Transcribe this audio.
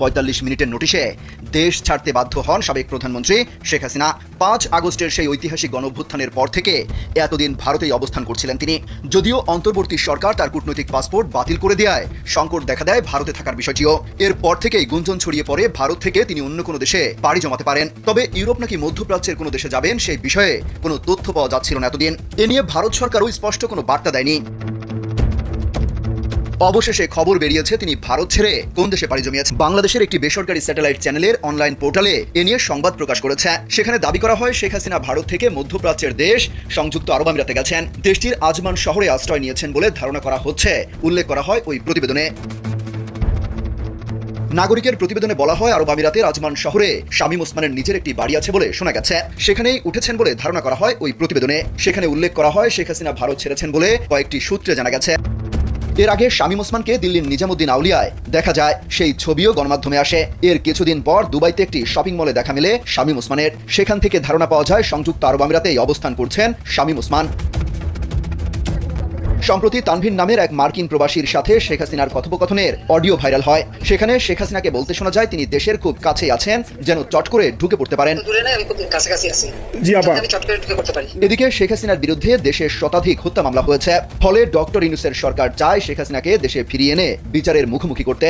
পঁয়তাল্লিশ মিনিটের নোটিশে দেশ ছাড়তে বাধ্য হন সাবেক প্রধানমন্ত্রী শেখ হাসিনা। পাঁচ আগস্টের সেই ঐতিহাসিক গণভ্যুত্থানের পর থেকে এতদিন ভারতেই অবস্থান করছিলেন তিনি। যদিও অন্তর্বর্তী সরকার তার কূটনৈতিক পাসপোর্ট বাতিল করে দেয় সংকট দেখা দেয় ভারতে থাকার বিষয়টিও। এরপর থেকেই গুঞ্জন ছড়িয়ে পড়ে ভারত থেকে তিনি অন্য কোনো দেশে পাড়ি জমাতে পারেন। তবে ইউরোপ নাকি মধ্যপ্রাচ্যের কোনো দেশে যাবেন সেই বিষয়ে কোনো তথ্য পাওয়া যাচ্ছিল না এতদিন। এ নিয়ে ভারত সরকারও স্পষ্ট কোনো বার্তা দেয়নি। অবশেষে খবর বেরিয়েছে তিনি ভারত ছেড়ে কোন দেশে পাড়ি জমিয়েছেন? বাংলাদেশের একটি বেসরকারি স্যাটেলাইট চ্যানেলের অনলাইন পোর্টালে এ নিয়ে সংবাদ প্রকাশ করেছে। সেখানে দাবি করা হয়, শেখ হাসিনা ভারত থেকে মধ্যপ্রাচ্যের দেশ সংযুক্ত আরব আমিরাতে গেছেন। দেশটির আজমান শহরে আশ্রয় নিয়েছেন বলে ধারণা করা হচ্ছে। উল্লেখ করা হয় ওই প্রতিবেদনে। নাগরিকের প্রতিবেদনে বলা হয়, আরব আমিরাতের আজমান শহরে শামীম ওসমানের নিজের একটি বাড়ি আছে বলে শোনা গেছে। সেখানেই উঠেছেন বলে ধারণা করা হয় ওই প্রতিবেদনে। সেখানে উল্লেখ করা হয়, শেখ হাসিনা ভারত ছেড়েছেন বলে কয়েকটি সূত্রে জানা গেছে। এর আগে শামীম ওসমানকে দিল্লির নিজামুদ্দিন আউলিয়ায় দেখা যায়। সেই ছবিও গণমাধ্যমে আসে। এর কিছুদিন পর দুবাইতে একটি শপিং মলে দেখা মেলে শামীম ওসমানের। সেখান থেকে ধারণা পাওয়া যায়, সংযুক্ত আরব আমিরাতেই অবস্থান করছেন শামীম ওসমান। সম্প্রতি তানভীর নামের এক মার্কিন প্রবাসীর সাথে শেখ হাসিনার কথোপকথনের অডিও ভাইরাল হয়। সেখানে শেখ হাসিনাকে বলতে শোনা যায় তিনি দেশের খুব কাছে আছেন যেন চট করে ঢুকে পড়তে পারেন। এদিকে শেখ হাসিনার বিরুদ্ধে দেশের শতাধিক হত্যা মামলা হয়েছে। ফলে ডক্টর ইনুসের সরকার চায় শেখ হাসিনাকে দেশে ফিরিয়ে এনে বিচারের মুখোমুখি করতে।